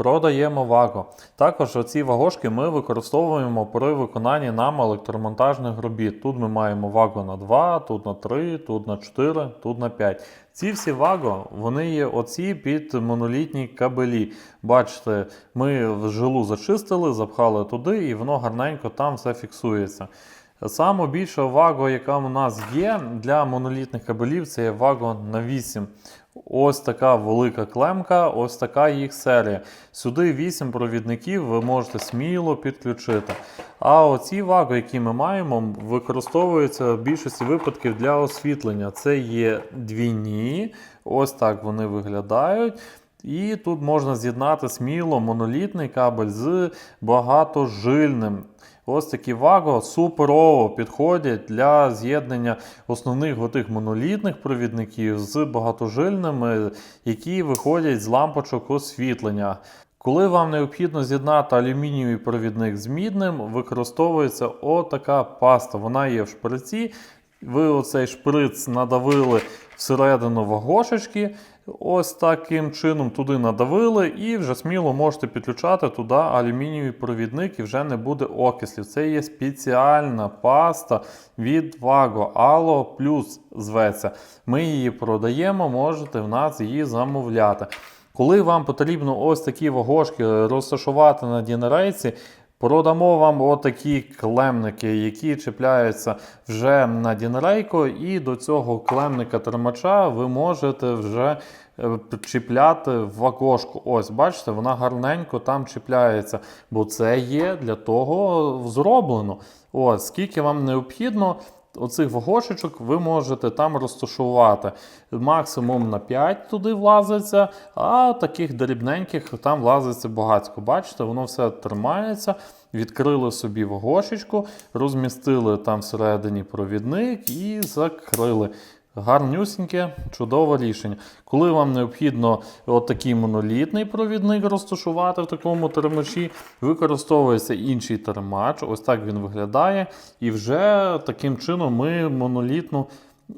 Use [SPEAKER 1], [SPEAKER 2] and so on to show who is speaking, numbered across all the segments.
[SPEAKER 1] Продаємо ваго. Також ці вагошки ми використовуємо при виконанні нам електромонтажних робіт. Тут ми маємо ваго на 2, тут на 3, тут на 4, тут на 5. Ці всі ваго, вони є оці під монолітні кабелі. Бачите, ми в жилу зачистили, запхали туди, і воно гарненько там все фіксується. Саме більша ваго, яка у нас є для монолітних кабелів, це є ваго на 8. Ось така велика клемка, ось така їх серія. Сюди 8 провідників ви можете сміло підключити. А оці ваго, які ми маємо, використовуються в більшості випадків для освітлення. Це є двійні, ось так вони виглядають. І тут можна з'єднати сміло монолітний кабель з багатожильним. Ось такі ваго суперово підходять для з'єднання основних отих монолітних провідників з багатожильними, які виходять з лампочок освітлення. Коли вам необхідно з'єднати алюмінієвий провідник з мідним, використовується отака паста. Вона є в шприці. Ви оцей шприц надавили всередину вагошечки. Ось таким чином туди надавили, і вже сміло можете підключати туди алюмінієвий провідник, і вже не буде окислів. Це є спеціальна паста від Vago Alo Plus зветься. Ми її продаємо, можете в нас її замовляти. Коли вам потрібно ось такі вагошки розташувати на дінерейці, Продамо вам отакі клемники, які чіпляються вже на Дінрейко. і до цього клемника термача ви можете вже е, чіпляти в окошку. Ось, бачите, вона гарненько там чіпляється, бо це є для того зроблено. Ось, скільки вам необхідно. Оцих вагошечок ви можете там розташувати. Максимум на 5 туди влазиться, а таких дрібненьких там влазиться багатько. Бачите, воно все тримається. Відкрили собі вагошечку, розмістили там всередині провідник і закрили. Гарнюсіньке, чудове рішення. Коли вам необхідно отакий монолітний провідник розташувати в такому термачі, використовується інший термач. Ось так він виглядає. І вже таким чином ми монолітну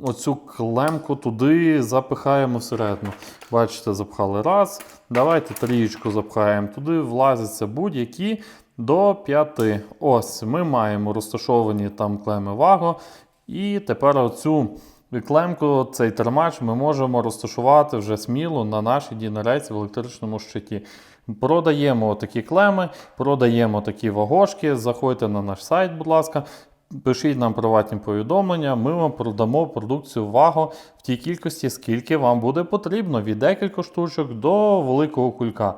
[SPEAKER 1] оцю клемку туди запихаємо всередину. Бачите, запхали раз. Давайте трієчку запхаємо. Туди влазяться будь-які до 5. Ось ми маємо розташовані там клеми ваго. І тепер оцю. Клемку, цей термач ми можемо розташувати вже сміло на нашій дінерейці в електричному щиті. Продаємо такі клеми, продаємо такі вагошки. Заходьте на наш сайт, будь ласка, пишіть нам приватні повідомлення, ми вам продамо продукцію ваго в тій кількості, скільки вам буде потрібно, від декілька штучок до великого кулька.